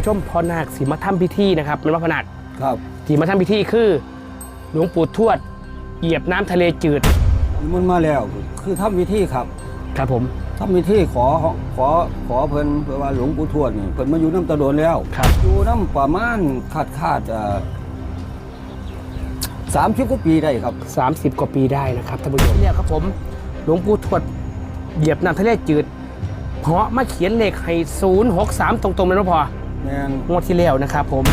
านผู้ชมพ่อนาคสีมาทำพิธีนะครับเป็นว่าพอนาคครับที่มาทำพิธีคือ หลวงปู่ทวด เหยียบน้ำทะเลจืดมันมาแล้วคือทำวิธีครับ ครับผมทำวิธีขอขอขอเพิ่นเพื่อว่าหลวงปู่ทวดนี่เพิ่นมาอยู่น้ำตะโดนแล้วครับอยู่น้ำประมาณคาดคาดสามสิบกว่าปีได้ครับ30กว่าปีได้นะครับท่านผู้ชมเนี่ยครับผมหลวงปู่ทวดเหยียบน้ำทะเลจืดเพราะมาเขียนเลขให้ 063 ตรงๆเลยนะพอแมน งวดที่แล้วนะครับผม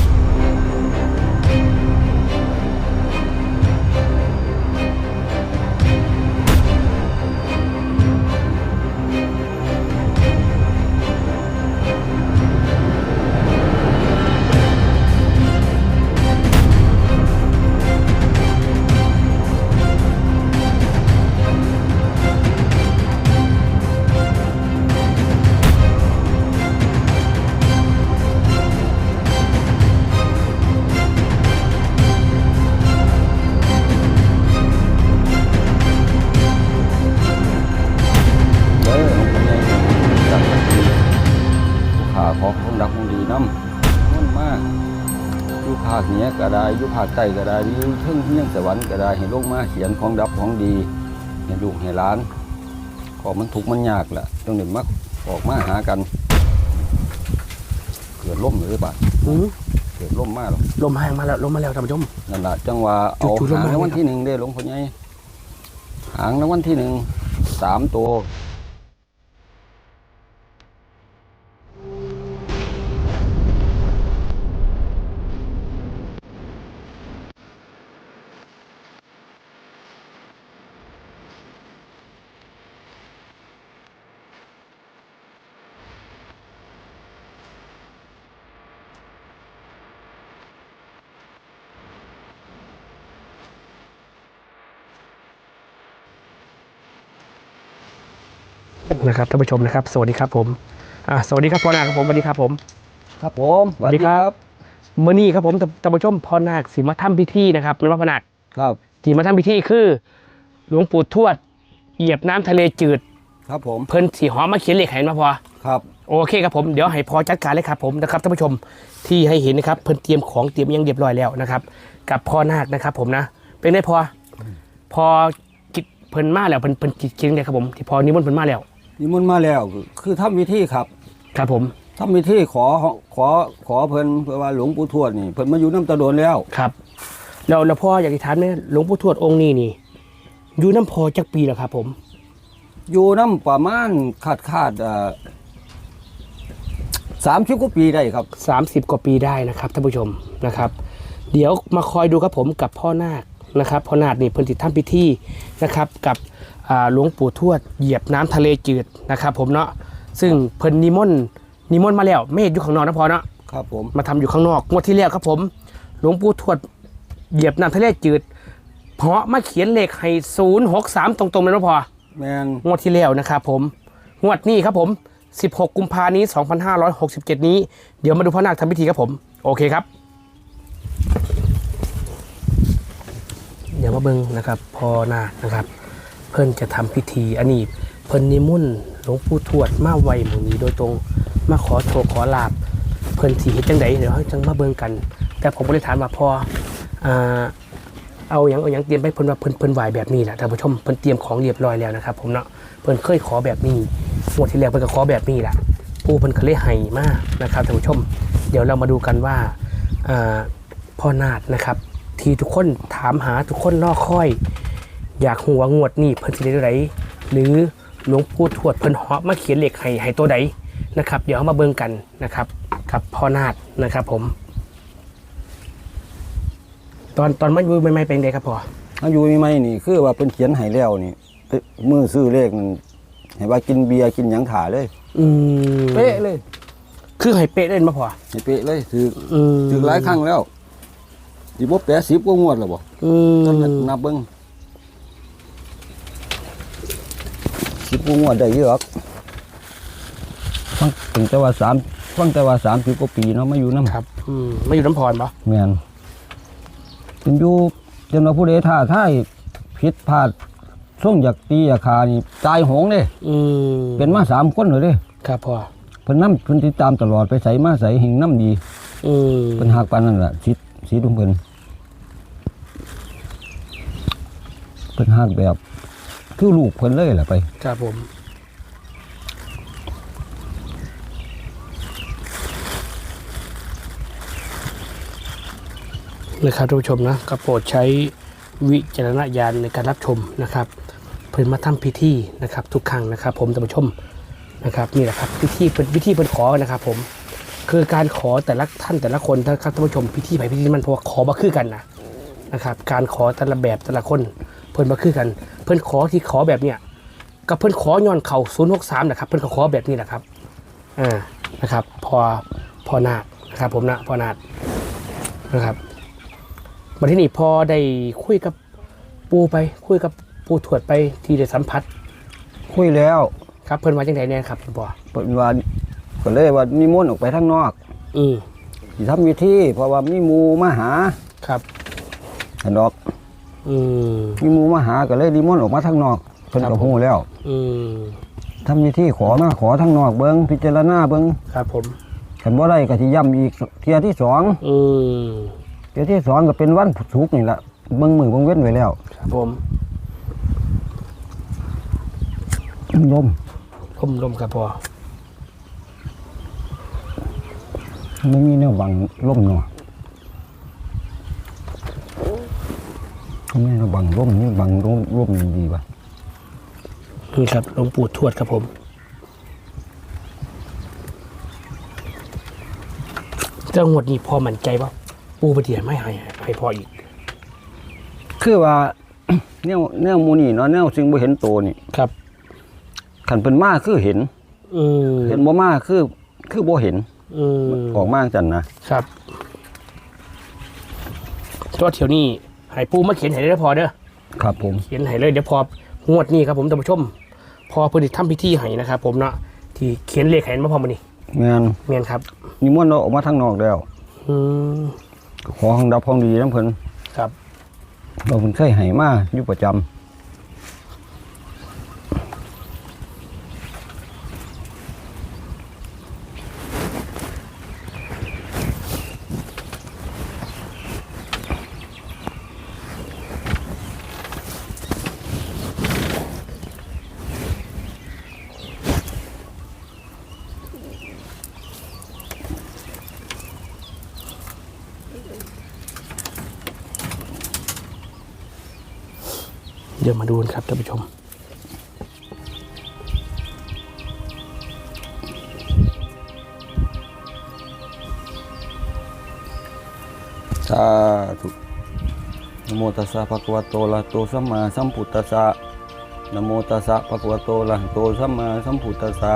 าคเหนือก็ได้อยู่ภาคใต้ก็ได้อยู่เทิงเฮียงสวรรค์ก็ได้ให้ลงมาเขียนของดับของดีให้ลูกให้หลานของมันทุกข์มันยากแหละต้องเด็มักออกมาหากันเกิดล่มหรือเปล่าอืมเกิดล่มมากหรอกลมแห้งมาแล้วลมมาแล้วท่านผู้ชมนั่นแหละจังว่าเอาจุดๆลงหางมารางวัลที่หนึ่งได้หลวงพ่อใหญ่หางรางวัลที่หนึ่งสามตัว นะครับท่านผู้ชมนะครับ สวัสดีครับผมอ่าสวัสดีครับพ่อนาคครับผมสวัสดีครับผม ครับผมสวัสดีครับเมื่อนี้ครับผมท่านผู้ชมพ่อนาคสีมาทำพิธีนะครับเป็นว่าพอนาคครับที่มาทำพิธีคือ หลวงปู่ทวด เหยียบน้ำทะเลจืด ครับผมเพิ่นสีหอมมาเขียนเลขให้มาพอครับโอเคครับผมเดี๋ยวให้พอจัดการเลยครับผมนะครับท่านผู้ชมที่ให้เห็นนะครับ เพิ่นเตรียมของเตรียมอิหยังเรียบร้อยแล้วนะครับ กับพ่อนาคนะครับ ผมนะเป็นไงพอพอกิจเพิ่นมาแล้วเพิ่นเพิ่นกิจกินเลยครับผมที่พอนิมนต์เพิ่นมาแล้ว นี่มันต์มาแล้วคือทำวิธีครับ ครับผมทำวิธีขอขอขอเพิ่นเพื่อว่าหลวงปู่ทวดนี่เพิ่นมาอยู่น้ำตะโดนแล้วครับแล้วแล้วพ่ออยากจะถามเนี่ยหลวงปู่ทวดองค์นี้นี่ อยู่น้ำพอจักปีแล้วครับ ผม อยู่น้ำประมาณคาดคาดสามสิบกว่าปีได้ครับ30กว่าปีได้นะครับท่านผู้ชมนะครับ เดี๋ยวมาคอยดูครับผมกับพ่อนาคนะครับพ่อนาคนี่เพิ่นติดทำพิธีนะครับ กับอ่า หลวงปู่ทวดเหยียบน้ำทะเลจืดนะครับผมเนาะซึ่งเพิ่นนิมนต์นิมนต์มาแล้วไม่เห็นอยู่ข้างนอกนะพอเนาะครับผมมาทำอยู่ข้างนอกงวดที่แล้วครับผม หลวงปู่ทวดเหยียบน้ำทะเลจืดเพราะมาเขียนเลขให้063ตรงๆเลยนะพอแมนงวดที่แล้วนะครับผมงวดนี้ครับผม 16 กุมภานี้ 2567 นี้ เดี๋ยวมาดูพ่อนาคทำพิธีครับผม โอเคครับ เดี๋ยวมาเบิ่งนะครับพ่อนาคนะครับ เพิ่นจะทำพิธีอันนี้เพิ่นนิมนต์หลวงปู่ทวดมาไวหมู่นี้โดยตรงมาขอโชคขอลาบเพิ่นสีเฮ็ดจังไดเดี๋ยวเราจังมาเบิ่งกัน แต่ผมบ่ได้ถามว่าพออ่าเอาอย่างเอาอย่างเตรียมไปเพิ่นว่าเพิ่นเพิ่นไหวแบบนี้แหละท่านผู้ชมเพิ่นเตรียมของเรียบร้อยแล้วนะครับ ผมเนาะเพิ่นเคยขอแบบนี้งวดที่แล้วเพิ่นก็ขอแบบนี้แหละปู่เพิ่นเคยให้มากนะครับท่านผู้ชม เดี๋ยวเรามาดูกันว่าอ่าพ่อนาคนะครับ ที่ทุกคนถามหาทุกคนรอคอย อยากหัวางวดนี้เพิ่นสิได้เท่าใดหรือหลวงปู่ทวดเพิ่นเหาะมาเขียนเลขให้ให้ตัวใดนะครับ เดี๋ยวเอามาเบิ่งกันนะครับ กับพ่อนาคนะครับผม ตอนตอนมันอยู่ใหม่ๆเป็นไงครับพ่ออายุไม่นี่คือว่าเป็นเขียนให้แล้วนี่เอ้ยมือซื้อเลขนั่นให้ว่ากินเบียร์กินหยังถ่าเลยอืมเป๊ะเลยคือให้เป๊ะเล่นมาพอให้เป๊ะเลยถืออืมถือหลายครั้งแล้วสิบ่แปดสิบกว่างวดแล้วบ่อืมนั่นน่ะนับเบิ่ง สิบกว่างวดได้เยอะหรอกฟังตั้งแต่ว่าสามฟังแต่ว่าสามสิบกว่าปีเนาะมาอยู่น้ำครับอืมไม่อยู่น้ำพรปะแม่นเป็นอยู่จนว่าผู้ใดท่าท่ายผิดพลาดส่งอยากตีอยากขานี่ตายโหงเด้อืมเป็นมาสามคนเลยเด้ครับพ่อพิ่นนำเพิ่นติดตามตลอดไปใส่มาใส่หิงน้ำดีอืมเพิ่นหักปานนั่นล่ะสิสีดุงเพิ่นเพิ่นหักแบบ คือลูกเพิ่นเลยล่ะไป ครับผม นะครับท่านผู้ชมนะก็โปรดใช้วิจารณญาณในการรับชมนะครับเพิ่นมาทำพิธีนะครับ ทุกครั้งนะครับ ผมท่านผู้ชมนะครับนี่แหละครับพิธีเป็นพิธีเพิ่นขอนะครับ ผม คือการขอแต่ละท่านแต่ละคนนะครับท่านผู้ชมพิธีไปพิธีมันเพราะว่าขอมาคือกันนะนะครับ การขอแต่ละแบบแต่ละคน พิ่นมาคือกัน เพิ่นขอที่ขอแบบเนี้ยกับเพิ่นขอย้อนเข่า063นะครับเพิ่นก็ขอแบบนี้แหละครับอ่านะครับ พอพอนาคนะครับ ผมนะพอนาคนะครับมาที่นี่พอได้คุยกับปูไป คุยกับปูถวดไปที่ได้สัมผัส คุยแล้วครับเพิ่นว่าจังไดเนี่ยครับคุณพ่อเพิ่นว่าก็เลยว่านิมนต์ออกไปทางนอก อืมสิทำวิธีเพราะว่ามีหมู่มาหาครับอันดอก อืมมีหมู่มาหาก็เลยนิมนต์ออกมาทางนอกเพิ่นครัก็บฮู้แล้วอืมทำวิธีขอมาขอทางนอกเบิ่งพิจารณาเบิ่งครับผมคันบ่ได้ก็สิย้ำอีกเที่ยที่สองอืมเที่ยที่สองก็เป็นวันศุกร์นี่ล่ะเบิ่งมือเบิ่งเว้นไว้แล้วครับผมลมลมลมครับพ่อไม่มีแนวบังลมเนาะ ไม่แนวบังลมนี่บังลมลมนี่ดีป่ะนี่ครับหลวงปู่ทวดครับผม เจ้างวดนี้พอมั่นใจว่าปูประเดียไม่ให้ให้พออีก คือว่า แนวแนวหมูนี่เนาะแนวซึ่งบ่เห็นโตนี่ครับคันเพิ่นมาคือเห็นอืมเห็นบ่มาคือคือบ่เห็นอืมออกมาจังซั่นนะครับตัวเที่ยวนี้ ให้ปูมาเขียนให้ได้พอเด้อครับผม เขียนให้เลยเดี๋ยวพองวดนี้ครับผมท่านผู้ชม พอเพิ่นสิทำพิธีให้นะครับผมเนาะที่เขียนเลขให้มาพอมานี่แม่นเมียนครับนิมนต์เราออกมาทางนอกแล้ว อืมขอห้องดับห้องดีนํเพิ่นครับเราเพิ่นเคยให้มาอยู่ประจำ ดี๋ยวมาดูกันครับท่านผู้ชม สาธุนะโมตัสสะภะคะวะโตอะระหะโตสัมมาสัมพุทธัสสะนะโมตัสสะภะคะวะโตอะระหะโตสัมมาสัมพุทธัสสะ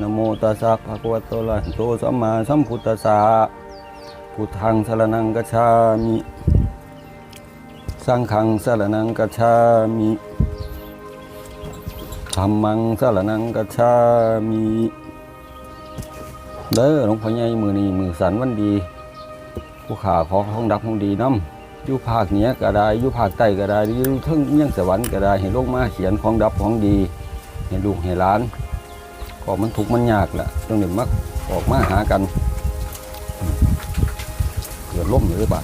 นะโมตัสสะภะคะวะโตอะระหะโตสัมมาสัมพุทธัสสะพุทธังสรณังกัจฉามิ สังฆังสรณังกัจฉามิธัมมังสรณังกัจฉามิเด้อหลวงพ่อใหญ่มือนี้มือสันวันดี ผู้ขาขอห้องดับห้องดีน้ำอยู่ภาคเหนือก็ได้อยู่ภาคใต้ก็ได้อยู่ทั้งเมี่ยงสวรรค์ก็ได้ให้ลงมาเขียนของดับของดีให้ลูกให้หลาน ก็มันถูกมันยากแหละต้องเด็มักออกมาหากันเกิดล่มหรือเปล่า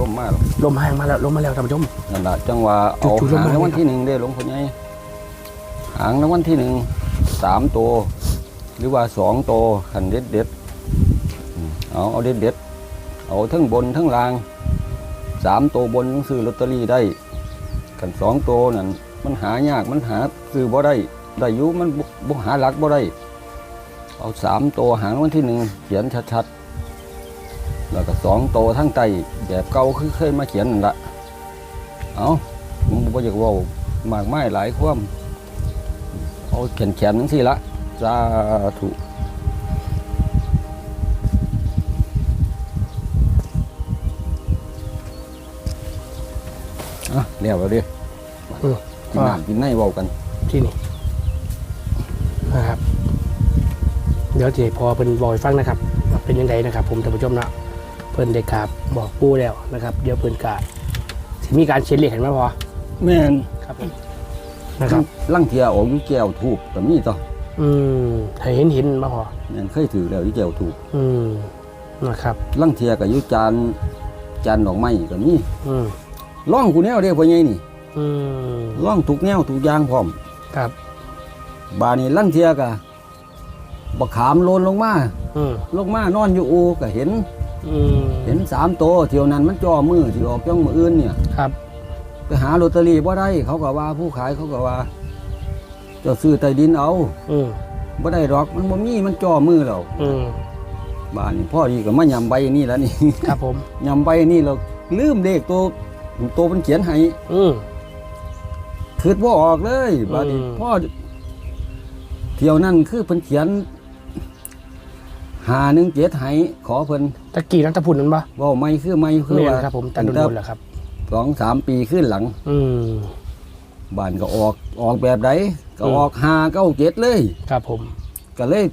ล่มมากหรอกลมแห้งมาแล้วลมมาแล้วท่านผู้ชม นั่นแหละจังว่าเอาจู่ๆลงหางมารางวัลที่หนึ่งได้หลวงพ่อใหญ่หางรางวัลที่หนึ่งสามตัว หรือว่าสองตัวขันเด็ดเด็ดๆอืมเอาเอาเด็ดเด็ดๆเอาทั้งบนทั้งล่างสามตัวบนต้องซื้อลอตเตอรี่ได้กันสองตัวนั่นมันหายากมันหาซื้อบ่ได้ได้อยุมันบ่บ่หาหลักบ่ได้ เอาสามตัวหางรางวัลที่หนึ่งเขียนชัดๆ แล้วก็สองตัวทั้งไตแบบเก่าคือเคยมาเขียนนั่นละเอาผมบ่อยากเว่ามากไม้หลายความเอาแขนๆนั่นสิละสาธุอะเรียบแล้วดิอืมกินน้ำกินในเว้ากันที่นี่นะครับ เดี๋ยวจะให้พอเป็นบอยฟังนะครับว่าเป็นยังไงนะครับ ผมท่านผู้ชมนะ เพิ่นได้กราบบอกปูแล้วนะครับ เดี๋ยวเพิ่นกาสิมีการเช็ดเลขเห็นไหมพอแม่นครับผมนะครับลังเทียออกอยู่แก้วทูบก็มีต่ออืมให้เห็นเห็นมาพอแม่นเคยถือแล้วอีแก้วถูกอืมนะครับลังเทียก็อยู่จานจานดอกไม้ก็มีอืมร่องกูแนวเด้พ่อใหญ่นี่อืมร่องทุกแนวทุกอย่างพร้อม ครับ บาดนี้ลังเทียก็บักขามโลนลงมาอืมลงมานอนอยู่อูก็เห็น อืมเห็นสามโตวเที่ยวนั้นมันจ่อมือที่ออกจ้องมืออื่นเนี่ยครับ ไปหาลอตเตอรี่บ่ได้ เขาก็ว่าผู้ขายเขาก็ว่าเจะซื้อใต้ดินเอาอืมบ่ได้หรอกมันบ่มีมันจ่อมือเราอืมบ้านนี้พ่อดีก็มายำใบนี่แล้วนี่ ครับผม ยำใบนี่เราลืมเลขตัวตัวมันเขียนให้อืมคิดบ่ออกเลยบ้านนี้อืม พ่อเที่ยวนั้นคือเพิ่นเขียน หาหนึ่งเจ็ดให้ขอเพิ่นตะกี้นักตะพุ่นนั้นปะเว้าไม่คือไม่คือเรียนว่าครับผมแต่โดนๆแหละครับ สองสามปีขึ้นหลัง อืม บ้านก็ออกออกแบบใดก็อืม ออกหาเก้าเจ็ดเลย ครับผม ก็เลย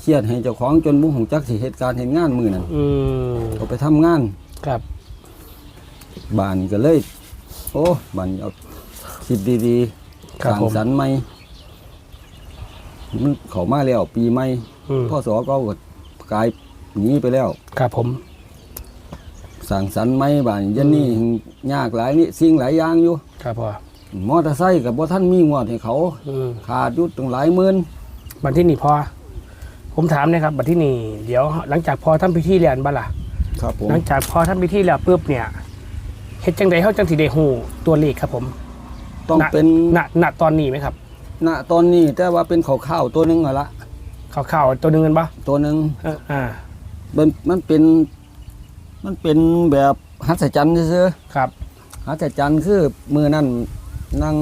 เครียดให้เจ้าของจนบุ้งของจักสิเหตุการณ์เห็นงานมือนั่นอืมก็ไปทำงาน ครับ บ้านก็เลย โอ้บ้านเอาคิดดีๆครับสร้างผม สรรค์ใหม่มันเขามาแล้วปีใหม่อืมพ่อสอก็ก ลายหนีไปแล้วครับผมสร้างสรรค์ใหม่บ้านยันนี่ยากหลายนี่สิ่งหลายอย่างอยู่ครับพ่อมอเตอร์ไซค์กับบ่ท่านมีงวดให้เขาอืมขาดอยุดตั้งหลายหมื่นบันที่นี่พอผมถามนะครับบันที่นี่เดี๋ยวหลังจากพอทำพิธีเรียนบ้าล่ะครับผมหลังจากพอทำพิธีแล้วปุ๊บเนี่ยเฮ็ดจังใดเขาจังสิได้ฮู้ตัวเลขครับผม ต้องเป็นณณตอนนี้ไหมครับณตอนนี้แต่ว่าเป็นข้าวๆตัวหนึงอะละ ข่าวๆตัวหนึงกันปะตัวหนึงเอออ่ามันมันเป็น มันเป็นแบบหัศจรรย์ซื่อครับๆหัศจรรย์คือมือนั่นนั่ง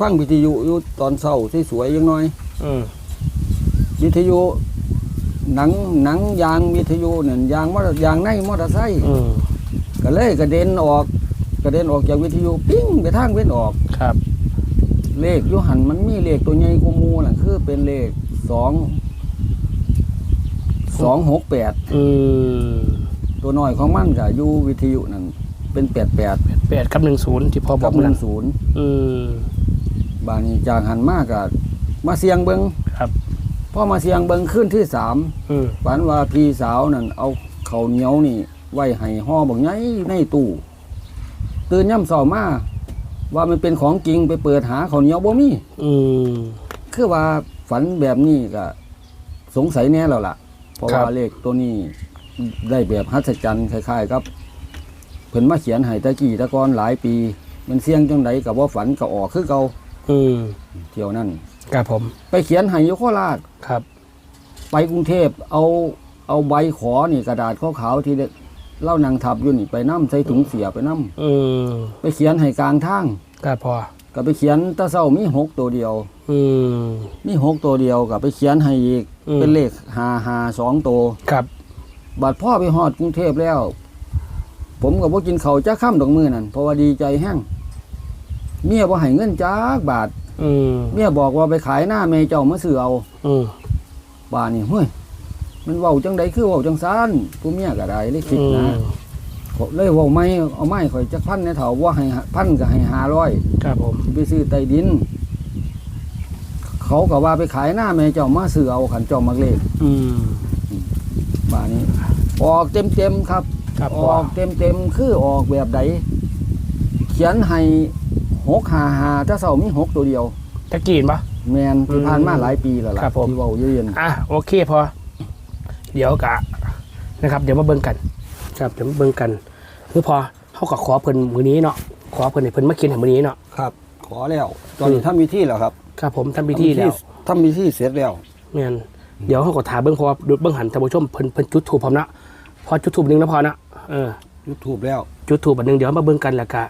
ฟังวิทยุอยู่ตอนเช้าที่สวยๆยังน้อย อืมวิทยุหนังหนังยางวิทยุเนี่ยยางมอเตอร์ยางในมอเตอร์ไซค์อืมก็เลยกระเด็นออกกระเด็นออกจากวิทยุปิ้งไปทางเว้นออก ครับเลขอยุหันมันมีเลขตัวใหญ่กว่าหมูน่ะคือเป็นเลขสอง สองหกแปดอืมตัวน้อยของมันกับอยู่วิทยุนั่นเป็นแปดแปดแปดกับหนึ่งศูนย์ที่พอบอกกับหนั่นึ่นงศูนย์อืมบานนี้จากหันมากกับมาเสียงเบิงครับพอมาเสียงเบิงขึ้นที่สามอืมฝันว่าพี่สาวนั่นเอาเขาวเหนียวนี่ ไว้ให้ห่อบอกไงในตู้ตื่นย่ำเสามาว่ามันเป็นของจริงไปเปิดหาเขาวเหนียวบ่มีอืมคือว่าฝันแบบนี้ก็สงสัยแน่แล้วล่ะเพ ราะครับว่าเลขตัวนี้ได้แบบหัศจรรย์คล้ายๆครับเพิ่นมาเขียนให้ตะกี้ตะกอนหลายปี มันเสี่ยงจังไดกับว่าฝันก็ออกคือเก่าอืมเที่ยวนั้นครับผม ไปเขียนให้อยโคราชครับ ไปกรุงเทพเอาเอาใบขอนี่กระดาษขาวๆที่เด็กเล่านางทับอยู่นี่ไปน้ำใส่ถุงเสียไปน้อืมำไปเขียนให้กลางทางครับพอก็ไปเขียนตะเศร้ามีหกตัวเดียว อืม มีหกตัวเดียวก็ไปเขียนให้อีก อืม เป็นเลขหาหาสองตัว ครับ บัดพ่อไปหอดกรุงเทพแล้ว ผมกับว่ากินเขาวจ้าข้ามดอกมือนั่นเพราะว่าดีใจแห้งเมียบ่ให้เงินจ้ากบาท อืมเมียบอกว่าไปขายหน้าแม่เจ้ามาซื้อเอาอืม บาทนี่เฮ้ยมันเว้าจังใดคือเว้าจังซานผู้เมียก็ได้เลยคิดอืนะมผมเลยเว้าไม่เอาไม่ข่อยจักพันในเถาว่าให้พันก็ให้ห้าร้อยครับผมไปซื้อใต้ดิน เขาก็ว่าไปขายหน้าแม่เจ้ามาซื้อเอาขันเจ้ามักเลขอืม บาทนี้ ออกเต็มเต็มๆครับ ครับอพออกเต็มเต็มๆคือออกแบบใดเขียนให้หกหาหาถ้าเสามีหกตัวเดียว ตะกี้เห็นปะ แมนที่อืมผ่านมาหลายปีแล้วล่ะครับผม ที่เว้าเยืนอะโอเคพอ เดี๋ยวกะนะครับ เดี๋ยวมาเบิ่งกัน ครับเดี๋ยวมาเบิ่งกัน คือพอเขาก็ขอเพิ่นมือนี้เนาะขอเพิ่นให้เพิ่นมากินให้มือนี้เนาะ ครับ ขอแล้ว ตอนนี้ทำพิธีแล้วครับ ครับผมทำพิธีแล้วทำพิธีเสร็จแล้วแม่นเดี๋ยวเขาก็ถามเบิ่งเพอดูเบิ่งหันท่านผู้ชมเพิ่นเพิ่นจุดถูกพร้อมนะพอจุดถูกหนึงนะพอนะเออยูทูบแล้วจุดถูกอันหนึงเดี๋ยวมาเบิ่งกันแล้วก็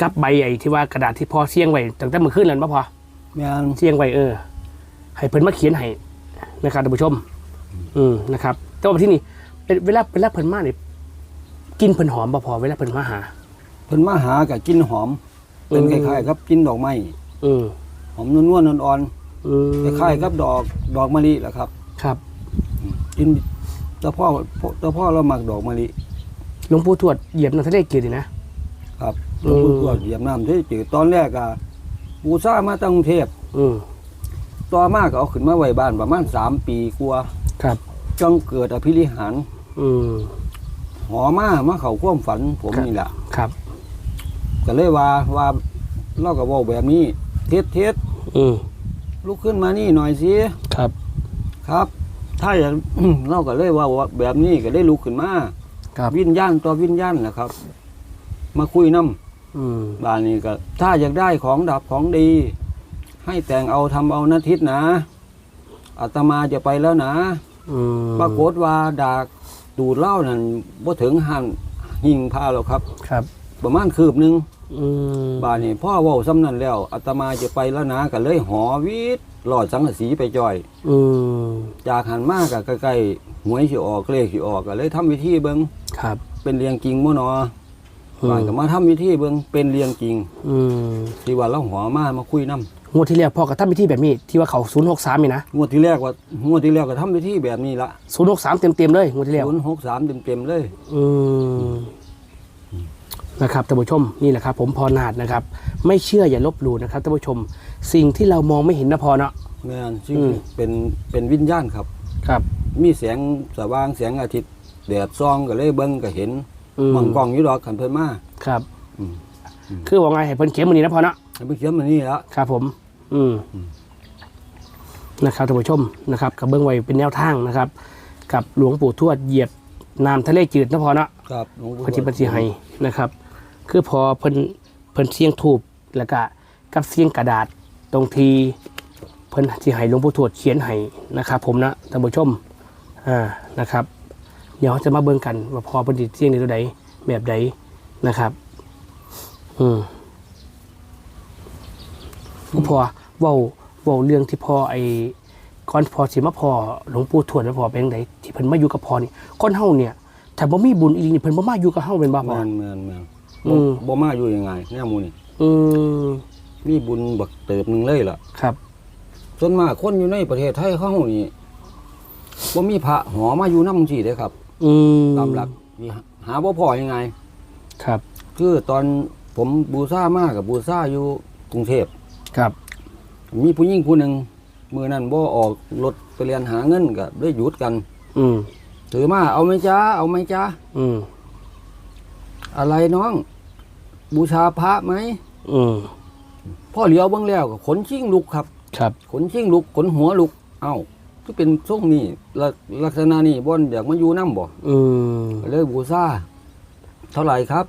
กับใบไอ้ที่ว่ากระดาษที่พอเสี่ยงไว้ตั้งแต่เมื่อคืนแล้วบ่พอแมนเสี่ยงไว้เออ ให้เพิ่นมาเขียนให้นะครับท่านผู้ชม อืมนะครับแต่ว่าที่นี่เป็นเวลาเวลาเพิ่นมาเนี่ยกินเพิ่นหอมบ่พอเวลาเพิ่นมาหาเพิ่นมาหากับกินหอมเป็นอืคมล้ายๆครับกินดอกไม้อืม หอมนวลๆอ่อนอืมๆคล้ายๆกับดอกดอกมะลิแหละครับครับ กินแตะพ่อแตะพ่อเราหมักดอกมะลิหลวงปู่ทวดเหยียบน้ำทะเลจืดนี่นะ ครับหลวงปู่ทวดเหยียบน้ำที่จืดตอนแรกอะปูซ่ามาตั้งกรุงเทพอืมต่อมาก็เอาขึ้นมาไว้บ้านประมาณสามปีกว่าครับ จังเกิดอภิริหารอืมหอมามาเข้าความฝันผมครับนี่แหละ ครับ ก็เลยว่าว่าเราก็บอกแบบนี้ เทศเทศอืมลุกขึ้นมานี่หน่อยสิครับ ครับ ถ้าอย่าง เราก็เลยว่าว่าแบบนี้ก็ได้ลุกขึ้นมาครับวิญญาณต่อวิญญาณนะครับ มาคุยน้อืมำบ้านนี้ก็ ถ้าอยากได้ของดับของดี ให้แต่งเอาทำเอานาทิตนะอาตมาจะไปแล้วนะ อืมปรากฏว่าดากดูดเหล้านั่นบ่ถึงหันหิงพาหรอกครับ ครับ ประมาณคืบหนึง อืมบ้านนี้พ่อเว้าซ้ำนั่นแล้วอาตมาจะไปแล้วนะก็เลยหอวิทย์หลอดสังกะสีไปจ่อย อืมจากหันมากกับใกล้ๆหวยสิออกเลขสิออกก็เลยทำวิธีเบิงครับเป็นเรียงจริงบ่หนออืบ้านมก็มาทำวิธีเบิงเป็นเรียงจริง อืมที่ว่าเราหอมามาคุยนํงวดที่แล้วพ่อก็ทำพิธีแบบนี้ที่ว่าเขาศูนย์หกสามนี่นะงวดที่แรกว่างวดที่แล้วก็ทำวิธีแบบนี้ละศูนย์หกสามเต็มเต็มๆเลยงวดที่แล้ว 063เต็มๆเลย อืม นะครับท่านผู้ชมนี่แหละครับ ผมพอนาดนะครับ ไม่เชื่ออย่าลบหลู่นะครับท่านผู้ชม สิ่งที่เรามองไม่เห็นนะพอเนาะ แม่นซึ่งอืม เป็นเป็นวิญญาณครับ ครับ มีแสงสว่างแสงอาทิตย์แดดส่องก็เลยเบิ่งก็เห็นอืมมังกล้องอยู่ดอกคันเพิ่นมาครับ อืมคือว่าไงให้เพิ่นเขียนมือนี้นะพอเนาะ ให้เพิ่นเขียนมานี่ละ ครับผม อืม นะครับท่านผู้ชมนะครับกับเบื้องไว้เป็นแนวทางนะครับ กับหลวงปู่ทวดเหยียบน้ำทะเลจืดนะพอเนาะครับหลวงปู่พจิบัญชีให้นะครับ คือพอเพิ่นเพิ่นเสียงถูกแล้วก็กับเสียงกระดาษตรงทีเพิ่นสิให้หลวงปู่ทวดเขียนให้นะครับ ผมนะท่านผู้ชมอ่านะครับ เดี๋ยวจะมาเบิ่งกันว่าพอเพิ่นสิเสียงในตัวใดแบบใดนะครับ อืมพอเว้าเว้าเรื่องที่พอไอ้ก่อนพอสิมาพอหลวงปู่ทวดแล้วพอเป็นจั่งใดที่เพิ่นมาอยู่กับพ่อนี่คนเฮาเนี่ยถ้าบ่มีบุญอีหลีนี่เพิ่นบ่มาอยู่กับเฮาเป็นบ่พอแม่นแม่นแม่น อืบ่มบ่มาอยู่ยังไงแนวหมูนี่อืมมีบุญบักเติบหนึงเลยล่ะครับ ส่วนมากคนอยู่ในประเทศไทยเขานี่บ่มีพระหอมาอยู่นำจังซี่เด้ครับอืมตามหลักนี่หาบ่พอยังไง ครับคือตอนผมบูชามากับบูชาอยู่กรุงเทพ ครับ มีผู้หญิงผู้หนึ่งมือนั้นบ่ออกรถไปเรียนหาเงินก็ได้หยุดกัน อืมถือมาเอาไหมจ้าเอาไหมจ้าอืมอะไรน้อง บูชาพระไหมอืมพ่อเหลียวเบิ่งแล้วก็ขนชิ่งลุกครับ ครับ ขนชิ่งลุกขนหัวลุก เอ้าก็เป็นทรงนี้ลักลักษณะนี้บ่นอยากมาอยู่นํบ่อืมก็เลยบูชาเท่าไหร่ครับ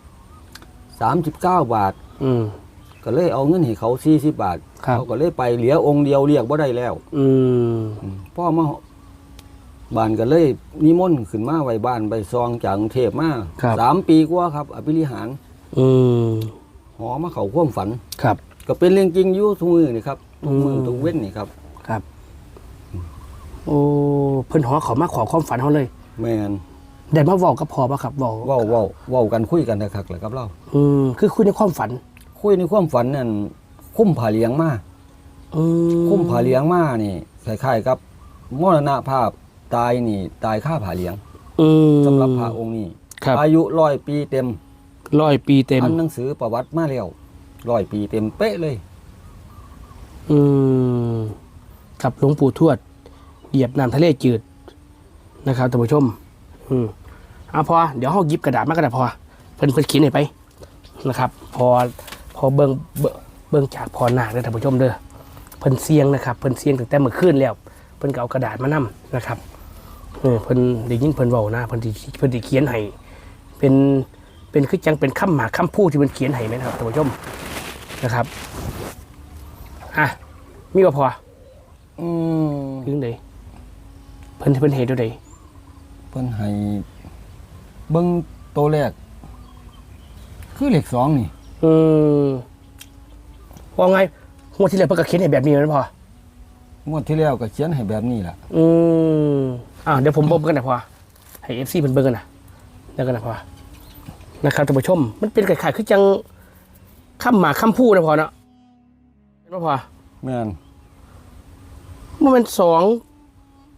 39บาท อืม ก็เลยเอาเงินให้เขา40บาทครับ เขาก็เลยไปเหลือองค์เดียวเรียกบ่ได้แล้วอืมพ่อมาบ้านก็เลยนิมนต์ขึ้นมาไว้บ้านไปซองจากกรุงเทพมาครับ สามปีกว่าครับ อภิริหาร อืมหอมาเขาความฝัน ครับ ก็เป็นเรื่องจริงอยู่ทุกมือนี่ครับทุกมืออืมทุกเว้นนี่ครับ ครับ โอ้เพิ่นหอเขามาขอความฝันเฮาเลย แม่นได้มาเว้ากับพอบ่ครับเว้าเว้าเว้าเว้ากันคุยกันนะครับแหละครับเราอืมคือคุยในความฝัน คุยในความฝันนั่นคุ้มผาเลี้ยงมาอืมคุ้มผาเลี้ยงมานี่คล้ายๆกับมรณภาพตายนี่ ตายค่าผาเลี้ยงอืมสำหรับพระองค์นี้ครับ อายุร้อยปีเต็ม ร้อยปีเต็ม อันหนังสือประวัติมาแล้วร้อยปีเต็มเป๊ะเลย อืมกับหลวงปู่ทวด เหยียบน้ำทะเลจืดนะครับท่านผู้ชม อืมเอาพอ เดี๋ยวเฮาหยิบกระดาษมากระดาษพอ เพิ่นเพิ่นเขียนให้ไปนะครับ พอพอเบิ่งเบิ่งเบิ่งจากพอหนักเลยท่านผู้ชมเด้อเพิ่นเสียงนะครับเพิ่นเสียงตั้งแต่เมื่อคืนแล้ว เพิ่นก็เอากระดาษมานํนะครับเออเพิ่นได้ยินเพิ่นเว้านะเพิ่นสิเพิ่นสิเขียนให้เป็น เป็นคือจังเป็นคำหมากคำพูดที่เพิ่นเขียนให้ไหมนะครับท่านผู้ชมนะครับอะมีบ่พออืมคือจังไดเพิ่นเพิ่นเฮ็ดจังไดเพิ่นให้เบิ่งตัวแรก คือเลขสองนี่อืมว่าไงงวดที่แล้วเพิ่นก็เขียนให้แบบนี้แม่นพองวดที่แล้วก็เขียนให้แบบนี้ล่ะอืมอ่าเดี๋ยวผมบอกกันนะพอให้เอฟซีเพิ่นเบิ่งกันนะแล้วกันนะพอ นะครับท่านผู้ชม มันเป็นคล้ายๆคือจังคำหมากคำพูดนะพอเนาะเห็นบ่พอแม่นมันเป็นสอง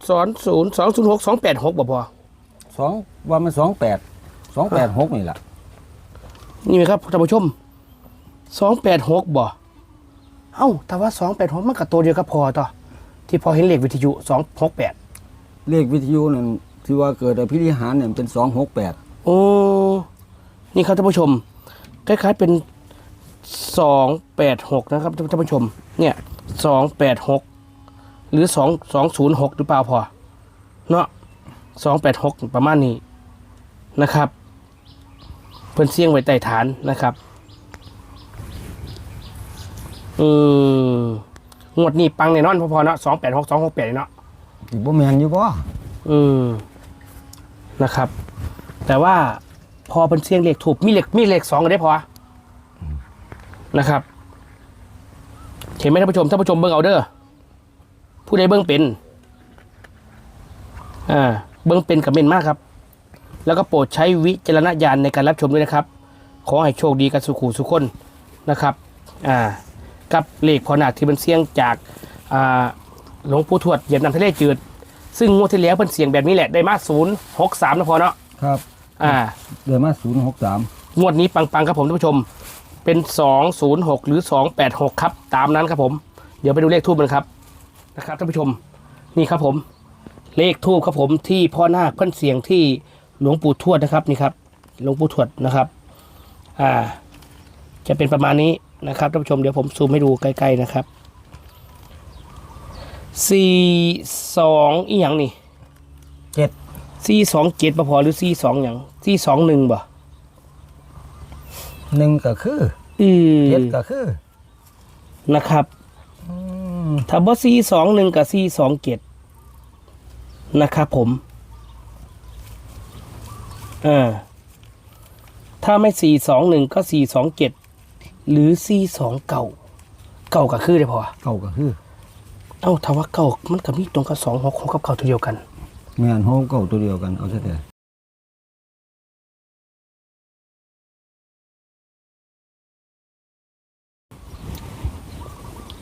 สองศูนย์สองศูนย์หกสองแปดหกบ่พอสองว่ามันสองแปดสองแปดหกนี่ล่ะนี่ไหมครับท่านผู้ชมสองแปดหกบ่เอ้าแต่ว่าสองแปดหกมันกับตัวเดียวกับพอต่อที่พอเห็นเลขวิทยุสองหกแปดเลขวิทยุนั่นที่ว่าเกิดอภิริหารเนี่ยมันเป็น268โอ้ นี่ครับท่านผู้ชม คล้ายๆเป็นสองแปดหกนะครับท่านผู้ชม เนี่ยสองแปดหกหรือสองสองศูนย์หกหรือเปล่าพอ เนาะสองแปดหกประมาณนี้นะครับ เพิ่นเสี่ยงไว้ใต้ฐานนะครับอืมงวดนี้ปังแน่นอนพอๆเนาะสองแปดหกสองหกแปดเนาะสิบ่แม่นอยู่บ่อืมนะครับ แต่ว่า พอเป็นเสียงเลขถูกมีเลขมีเลขสองกันได้พอนะครับเห็นไหมท่านผู้ชมท่านผู้ชมเบิ้งเอาเด้อผู้ใดเบิ้งเป็นอ่าเบิ้งเป็นกับเมนมากครับ แล้วก็โปรดใช้วิจารณญาณในการรับชมด้วยนะครับ ขอให้โชคดีกันสุขูสุขคนนะครับอ่ากับเลขพอหนักที่เป็นเสียงจากอ่าหลวงปู่ทวดเหยียบน้ำทะเลจืด ซึ่งงวดที่แล้วเพิ่นเสียงแบบนี้แหละได้มาศูนย์หกสามนะพอเนาะครับ อ่าเดือนมา063งวดนี้ปังๆครับผมท่านผู้ชม เป็นสองศูนย์หกหรือสองแปดหกครับ ตามนั้นครับผม เดี๋ยวไปดูเลขทูบกันครับนะครับท่านผู้ชม นี่ครับผม เลขทูบครับผมที่พ่อนาคเพิ่นเสียงที่หลวงปู่ทวดนะครับนี่ครับ หลวงปู่ทวดนะครับ อ่า จะเป็นประมาณนี้นะครับท่านผู้ชมเดี๋ยวผมซูมให้ดูใกล้ๆนะครับสี่สองอีหยังนี่7 สี่สองเจ็ดพอหรือสี่สองอย่างสี่สองหนึ่งบ่1ก็คืออือ7ก็คือ นะครับอืมถ้าบ่สี่สองหนึ่งกับสี่สองเจ็ดนะครับผมอ่าถ้าไม่สี่สองหนึ่งก็สี่สองเจ็ดหรือสี่สองเก่าเก่ากับคือได้พอเก่าก็คือ เอ้าถ้าว่าเก่ามันกับนี่ตรงกับสองหกหกกับเก่าตัวเดียวกัน แม่นโฮมเก่าตัวเดียวกันเอาซะแต่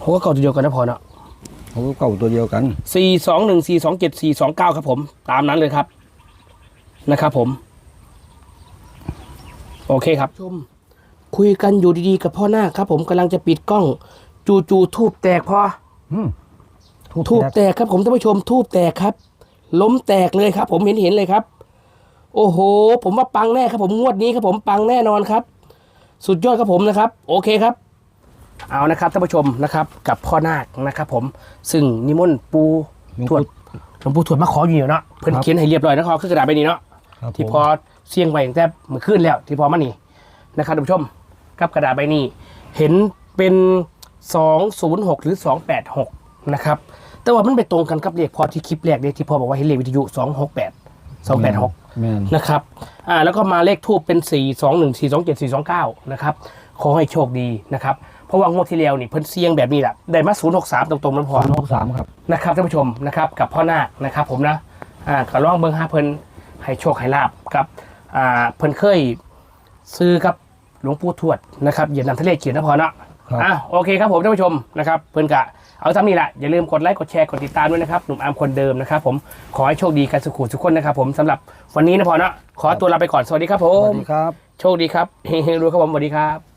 หกกับเก่าตัวเดียวกันนะพอเนาะโฮมเก่าตัวเดียวกัน สี่สองหนึ่งสี่สองเจ็ดสี่สองเก้าครับผม ตามนั้นเลยครับ นะครับผม โอเคครับชม คุยกันอยู่ดีๆกับพ่อหน้าคครับ ผมกำลังจะปิดกล้อง จู่ๆทูบแตกพอ อืมทูบแตกครับผมท่านผู้ชมทูบแตกครับ ล้มแตกเลยครับ ผมเห็นเห็นเลยครับ โอ้โห ผมว่าปังแน่ครับผมงวดนี้ครับผมปังแน่นอนครับ สุดยอดครับผมนะครับ โอเคครับ เอานะครับท่านผู้ชมนะครับ กับพ่อนาคนะครับ ผมซึ่งนิมนต์ปูหลวงทวดปู่หลวงปู่ทวดมาขออยู่เนาะเพิ่นครับเขียนให้เรียบร้อยนะครับคือกระดาษใบนี้เนาะครับที่ผมพอเสี่ยงไว้ตั้งแต่เมื่อคืนแล้ว ที่พอมานี่นะครับท่านผู้ชมกับกระดาษใบนี้ เห็นเป็น 206 หรือ 286 นะครับ แต่ว่ามันไปตรงกันกับเลขพอที่คลิปแรกเลยที่พอบอกว่าเห็นเลขวิทยุ268 286แม่นนะครับอ่าแล้วก็มาเลขทูบเป็น4 2 1 4 2 7 4 2 9นะครับขอให้โชคดีนะครับเพราะว่างวดที่แล้วนี่เพิ่นเสี่ยงแบบนี้แหละได้มา063ตรงๆนั้นพอ263ครับ นะครับท่านผู้ชมนะครับกับพ่อนาคนะครับผมนะอ่าก็ลองเบิ่งหาเพิ่นให้โชคให้ลาบกับอ่าเพิ่นเคยซื้อกับหลวงปู่ทวดนะครับเหยียบน้ำทะเลเขียนนะพอเนาะครับ อะโอเคครับผมท่านผู้ชมนะครับเพิ่นกะ เอาทำนี่แหละอย่าลืมกดไลค์กดแชร์กดติดตามด้วยนะครับหนุ่มอาร์มคนเดิมนะครับผมขอให้โชคดีกันสุขุสุขคนนะครับผมสำหรับวันนี้นะพอเนาะขอตัวลาไปก่อนสวัสดีครับผสวัมสดีครับ โชคดีครับเฮงๆรวยครับผมสวัสดีครับ